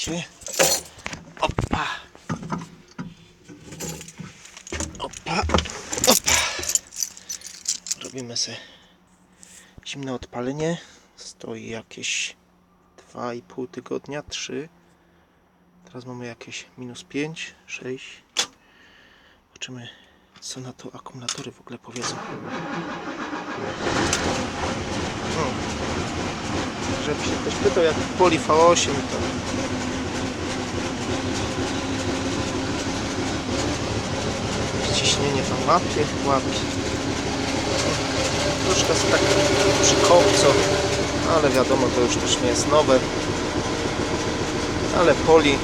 Opa. Opa. Opa. Robimy sobie zimne odpalenie. Stoi jakieś 2,5 tygodnia, 3. Teraz mamy jakieś minus 5, 6. Zobaczymy, co na to akumulatory w ogóle powiedzą. Hmm. Żeby się ktoś pytał, jak w Poli V8 to ciśnienie tam łapie, łapie. Troszkę jest tak przy kopco, ale wiadomo, to już też nie jest nowe. Ale Poli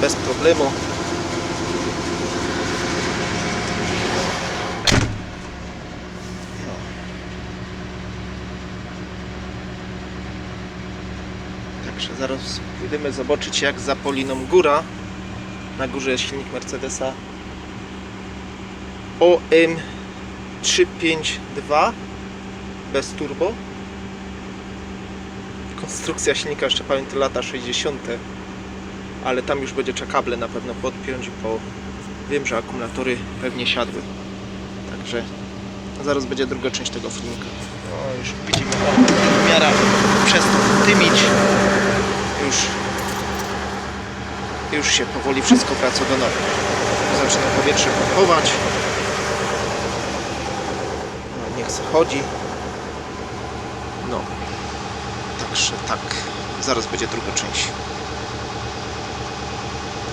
bez problemu. Także zaraz pójdziemy zobaczyć jak za Poliną góra. Na górze jest silnik Mercedesa OM352 bez turbo. Konstrukcja silnika jeszcze pamiętam lata 60. Ale tam już będzie trzeba kable na pewno podpiąć, bo wiem, że akumulatory pewnie siadły. Także zaraz będzie druga część tego filmika. No już widzimy, o, miara przestał dymić. Już już się powoli wszystko wraca do normy. Zaczyna powietrze pompować. No, niech se. No. Także tak. Zaraz będzie druga część.